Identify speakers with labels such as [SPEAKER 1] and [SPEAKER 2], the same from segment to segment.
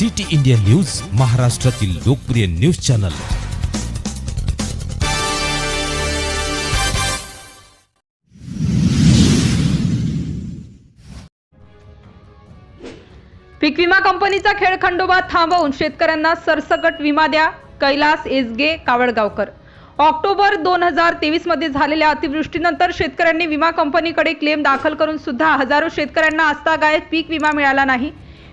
[SPEAKER 1] City India news महाराष्ट्रातील लोकप्रिय news channel.
[SPEAKER 2] पीक विमा कंपनीचा खेळ खंडोबा थांबवून शेतकऱ्यांना सरसकट विमा द्या. कैलास एसगे कावळगावकर. ऑक्टोबर दोन हजार तेवीसमध्ये झालेल्या अतिवृष्टीनंतर शेतकऱ्यांनी विमा कंपनीकडे क्लेम दाखल करून सुद्धा हजारो शेतकऱ्यांना आजतागायत पीक विमा मिळाला नाही.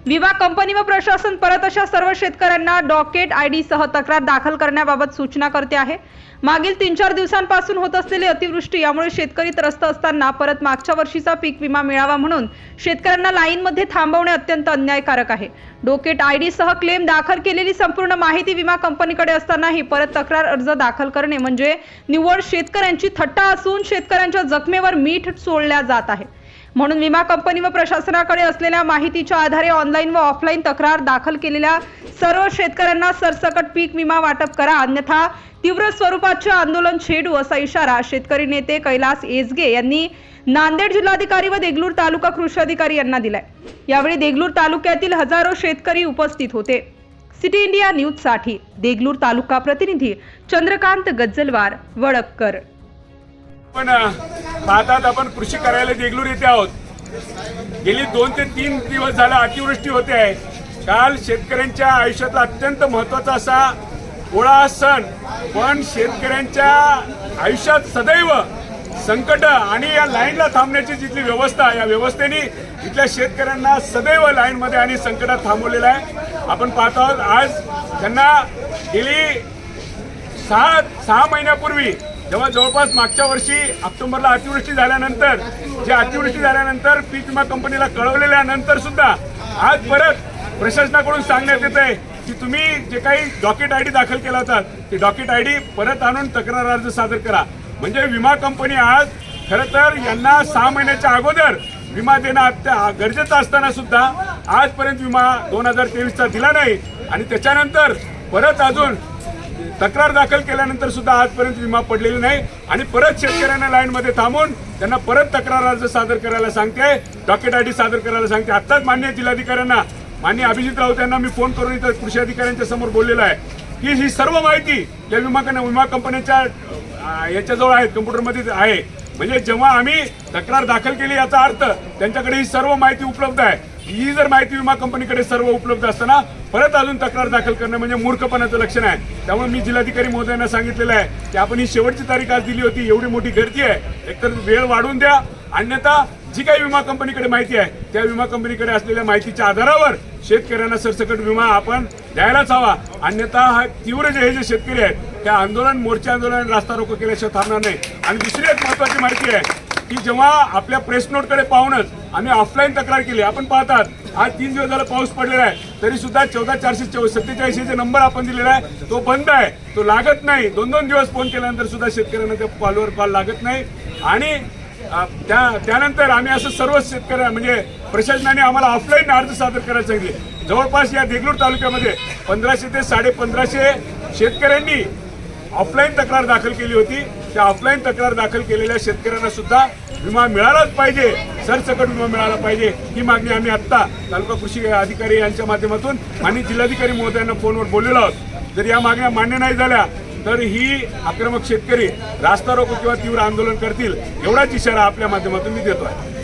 [SPEAKER 2] विमा कंपनी व प्रशासन परत अशा सर्व शेतकऱ्यांना डॉकेट आय डी सह तक्रार दाखल करण्याबाबत सूचना करते आहे. मागील तीन चार दिवसांपासून होत असलेली अतिवृष्टी यामुळे शेतकरी त्रस्त असताना परत मागच्या वर्षीचा पीक विमा मिळावा म्हणून शेतकऱ्यांना लाईनमध्ये थांबवणे अत्यंत अन्यायकारक आहे. डोकेट आय डी सह क्लेम दाखल केलेली संपूर्ण माहिती विमा कंपनीकडे असतानाही परत तक्रार अर्ज दाखल करणे म्हणजे निव्वळ शेतकऱ्यांची थट्टा असून शेतकऱ्यांच्या जखमेवर मीठ सोडल्या जात आहे. म्हणून विमा कंपनी व प्रशासनाकडे असलेल्या माहितीच्या आधारे ऑनलाईन व ऑफलाईन तक्रार दाखल केलेल्या सर्व शेतकऱ्यांना सरसकट पीक विमा वाटप करा. अन्यथा तीव्र स्वरूपाचे आंदोलन छेडू असा इशारा शेतकरी नेते कैलास एसगे यांनी नांदेड जिल्हाधिकारी व देगलूर तालुका कृषी अधिकारी यांना दिलाय. यावेळी देगलूर तालुक्यातील हजारो शेतकरी उपस्थित होते. सिटी इंडिया न्यूजसाठी देगलूर तालुका प्रतिनिधी चंद्रकांत गज्जलवार वडक्कर.
[SPEAKER 3] पाहतात आपण कृषी कार्यालय देगलूर येथे आहोत. गेली दोन ते तीन दिवस झाला अतिवृष्टी होते आहे. काल शेतकऱ्यांच्या आयुष्यातला अत्यंत महत्त्वाचा असा पोळा सण. पण शेतकऱ्यांच्या आयुष्यात सदैव संकट आणि या लाईनला थांबण्याची जिथली व्यवस्था या व्यवस्थेने इथल्या शेतकऱ्यांना सदैव लाईनमध्ये आणि संकटात थांबवलेलं आहे. आपण पाहत आहोत आज त्यांना गेली सहा सहा महिन्यापूर्वी जेव्हा जवळपास मागच्या वर्षी ऑक्टोबरला अतिवृष्टी झाल्यानंतर जे अतिवृष्टी झाल्यानंतर पीक विमा कंपनीला कळवलेल्यानंतर सुद्धा आज परत प्रशासनाकडून सांगण्यात येत आहे की तुम्ही जे काही डॉकेट आय डी दाखल केला होता ते डॉकेट आय डी परत आणून तक्रार अर्ज सादर करा. म्हणजे विमा कंपनी आज खरं तर यांना सहा महिन्याच्या अगोदर विमा देणं अत्या गरजेचं असताना सुद्धा आजपर्यंत विमा दोन हजार तेवीसचा दिला नाही. आणि त्याच्यानंतर परत अजून तक्रार दाखल केल्यानंतर सुद्धा आजपर्यंत विमा पडलेली नाही. आणि परत शेतकऱ्यांना लाईनमध्ये थांबून त्यांना परत तक्रार अर्ज सादर करायला सांगते. डॉकेट आयडी सादर करायला सांगते. आत्ताच मान्य जिल्हाधिकाऱ्यांना मान्य अभिजित राऊत यांना मी फोन करून इथं कृषी अधिकाऱ्यांच्या समोर बोललेलो आहे. की ही सर्व माहिती या विमा विमा कंपन्यांच्या याच्याजवळ आहे कम्प्युटरमध्ये आहे. म्हणजे जेव्हा आम्ही तक्रार दाखल केली याचा अर्थ त्यांच्याकडे ही सर्व माहिती उपलब्ध आहे. ही जर माहिती विमा कंपनीकडे सर्व उपलब्ध असताना परत अजून तक्रार दाखल करणं म्हणजे मूर्खपणाचं लक्षण आहे. त्यामुळे मी जिल्हाधिकारी महोदयांना सांगितलेलं आहे की आपण ही शेवटची तारीख आज दिली होती एवढी मोठी गर्दी आहे. एकतर वेळ वाढवून द्या. अन्यथा जी काही विमा कंपनीकडे माहिती आहे त्या विमा कंपनीकडे असलेल्या माहितीच्या आधारावर शेतकऱ्यांना सरसकट विमा आपण द्यायलाच हवा. अन्यथा हा तीव्र जे हे जे शेतकरी आहेत त्या आंदोलन मोर्चा आंदोलन रास्ता रोको केल्याशिवाय थांबणार नाही. आणि दुसरी एक महत्वाची माहिती आहे की जेव्हा आपल्या प्रेस नोटकडे पाहूनच आम्ही ऑफलाईन तक्रार केली आपण पाहतात आज तीन दिवस झाला पाऊस पडलेला आहे तरी सुद्धा चौदा चारशे चौ सत्तेचाळीस जे नंबर आपण दिलेला आहे तो बंद आहे तो लागत नाही. दोन दोन दिवस फोन केल्यानंतर सुद्धा शेतकऱ्यांना त्या कॉलवर कॉल लागत नाही. आणि त्या त्यानंतर आम्ही असं सर्व शेतकऱ्या म्हणजे प्रशासनाने आम्हाला ऑफलाईन अर्ज सादर करायला सांगितले. जवळपास या देगलूर तालुक्यामध्ये पंधराशे ते साडे पंधराशे शेतकऱ्यांनी ऑफलाईन तक्रार दाखल केली होती. त्या ऑफलाईन तक्रार दाखल केलेल्या शेतकऱ्यांना सुद्धा विमा मिळालाच पाहिजे. सरसकट विमा मिळाला पाहिजे. ही मागणी आम्ही आत्ता तालुका कृषी अधिकारी यांच्या माध्यमातून आणि जिल्हाधिकारी महोदयांना फोनवर बोललेलो आहोत. जर या मागण्या मान्य नाही झाल्या तर ही आक्रमक शेतकरी रास्ता रोको किंवा तीव्र आंदोलन करतील एवढाच इशारा आपल्या माध्यमातून मी देतो आहे